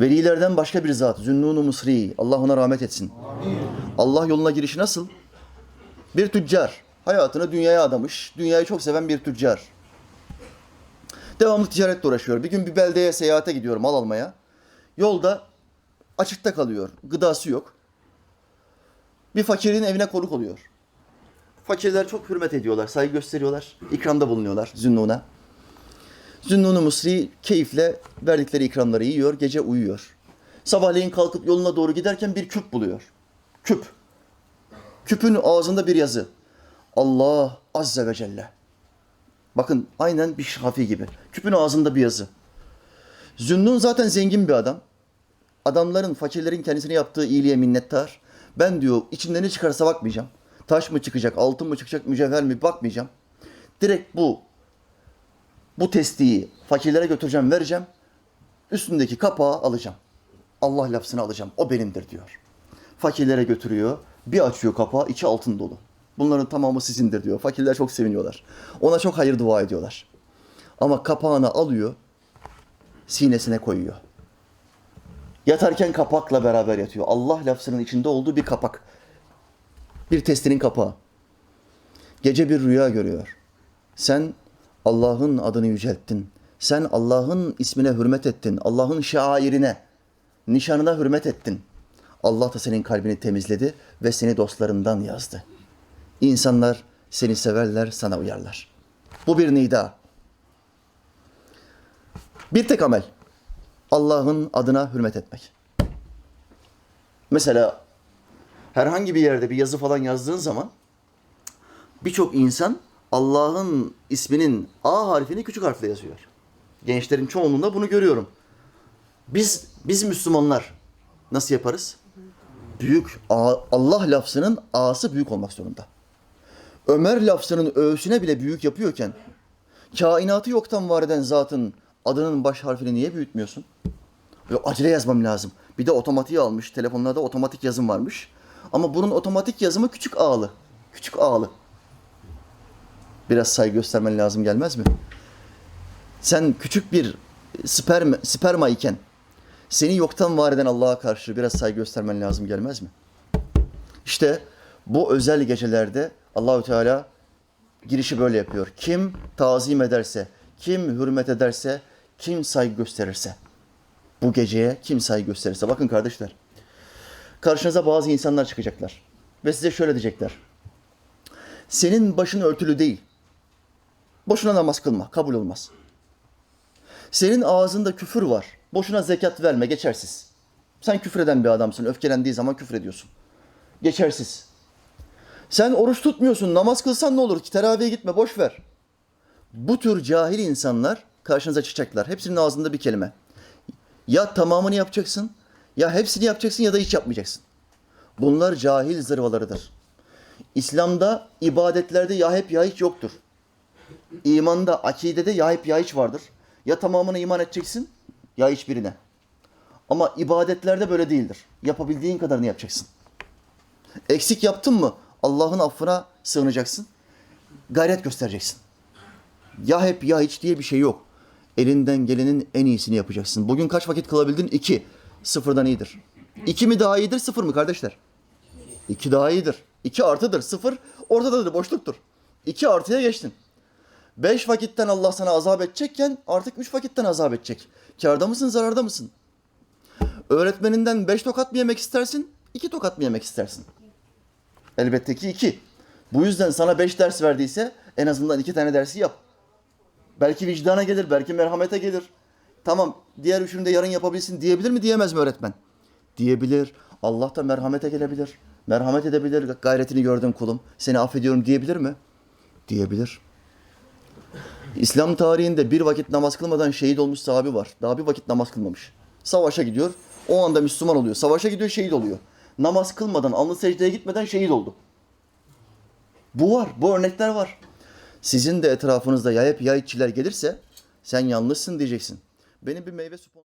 Velilerden başka bir zat. Zünnun-u Mısri. Allah ona rahmet etsin. Allah yoluna girişi nasıl? Bir tüccar. Hayatını dünyaya adamış. Dünyayı çok seven bir tüccar. Devamlı ticaretle uğraşıyor. Bir gün bir beldeye seyahate gidiyor mal almaya. Yolda açıkta kalıyor. Gıdası yok. Bir fakirin evine konuk oluyor. Fakirler çok hürmet ediyorlar, saygı gösteriyorlar. ikramda bulunuyorlar Zünnun'a. Zünnun-u Musri keyifle verdikleri ikramları yiyor, gece uyuyor. Sabahleyin kalkıp yoluna doğru giderken bir küp buluyor. Küp. Küpün ağzında bir yazı. Allah Azze ve Celle. Bakın aynen bir şafi gibi. Küpün ağzında bir yazı. Zünnun zaten zengin bir adam. Adamların, fakirlerin kendisine yaptığı iyiliğe minnettar. Ben diyor içinde ne çıkarsa bakmayacağım. Taş mı çıkacak, altın mı çıkacak, mücevher mi bakmayacağım. Direkt bu bu testiyi fakirlere götüreceğim, vereceğim. Üstündeki kapağı alacağım. Allah lafzını alacağım. O benimdir diyor. Fakirlere götürüyor. Bir açıyor kapağı, içi altın dolu. Bunların tamamı sizindir diyor. Fakirler çok seviniyorlar. Ona çok hayır dua ediyorlar. Ama kapağını alıyor, sinesine koyuyor. Yatarken kapakla beraber yatıyor. Allah lafzının içinde olduğu bir kapak. Bir testinin kapağı. Gece bir rüya görüyor. Sen Allah'ın adını yücelttin. Sen Allah'ın ismine hürmet ettin. Allah'ın şairine, nişanına hürmet ettin. Allah da senin kalbini temizledi ve seni dostlarından yazdı. İnsanlar seni severler, sana uyarlar. Bu bir nida. Bir tek amel. Allah'ın adına hürmet etmek. Mesela herhangi bir yerde bir yazı falan yazdığın zaman birçok insan Allah'ın isminin A harfini küçük harfle yazıyor. Gençlerin çoğunluğunda bunu görüyorum. Biz biz Müslümanlar nasıl yaparız? Büyük Allah lafzının A'sı büyük olmak zorunda. Ömer lafzının Ö'süne bile büyük yapıyorken kainatı yoktan var eden zatın adının baş harfini niye büyütmüyorsun? Yok acele yazmam lazım. Bir de otomatiği almış. Telefonlarda otomatik yazım varmış. Ama bunun otomatik yazımı küçük ağlı. Küçük ağlı. Biraz saygı göstermen lazım gelmez mi? Sen küçük bir sperm, sperma iken seni yoktan var eden Allah'a karşı biraz saygı göstermen lazım gelmez mi? İşte bu özel gecelerde Allahü Teala girişi böyle yapıyor. Kim tazim ederse, kim hürmet ederse, kim saygı gösterirse bu geceye kim saygı gösterirse. Bakın kardeşler. Karşınıza bazı insanlar çıkacaklar. Ve size şöyle diyecekler. Senin başın örtülü değil. Boşuna namaz kılma. Kabul olmaz. Senin ağzında küfür var. Boşuna zekat verme. Geçersiz. Sen küfreden bir adamsın. Öfkelendiği zaman küfür ediyorsun. Geçersiz. Sen oruç tutmuyorsun. Namaz kılsan ne olur ki? Teravihe gitme. Boş ver. Bu tür cahil insanlar karşınıza çıkacaklar. Hepsinin ağzında bir kelime. Ya tamamını yapacaksın, ya hepsini yapacaksın ya da hiç yapmayacaksın. Bunlar cahil zırvalarıdır. İslam'da ibadetlerde ya hep ya hiç yoktur. İmanda, akidede ya hep ya hiç vardır. Ya tamamına iman edeceksin ya hiçbirine. Ama ibadetlerde böyle değildir. Yapabildiğin kadarını yapacaksın. Eksik yaptın mı Allah'ın affına sığınacaksın. Gayret göstereceksin. Ya hep ya hiç diye bir şey yok. Elinden gelenin en iyisini yapacaksın. Bugün kaç vakit kılabildin? İki. Sıfırdan iyidir. İki mi daha iyidir, sıfır mı kardeşler? İki daha iyidir. İki artıdır, sıfır ortadadır, boşluktur. İki artıya geçtin. Beş vakitten Allah sana azap edecekken artık üç vakitten azap edecek. Kârda mısın, zararda mısın? Öğretmeninden beş tokat mı yemek istersin, iki tokat mı yemek istersin? Elbette ki iki. Bu yüzden sana beş ders verdiyse en azından iki tane dersi yap. Belki vicdana gelir, belki merhamete gelir. Tamam, diğer üçünü de yarın yapabilsin diyebilir mi, diyemez mi öğretmen? Diyebilir. Allah da merhamete gelebilir. Merhamet edebilir. Gayretini gördüm kulum. Seni affediyorum diyebilir mi? Diyebilir. İslam tarihinde bir vakit namaz kılmadan şehit olmuş sahabi var. Daha bir vakit namaz kılmamış. Savaşa gidiyor. O anda Müslüman oluyor. Savaşa gidiyor, şehit oluyor. Namaz kılmadan, alnı secdeye gitmeden şehit oldu. Bu var, bu örnekler var. Sizin de etrafınızda ya hep ya iççiler gelirse sen yanlışsın diyeceksin. Benim bir meyve sponsor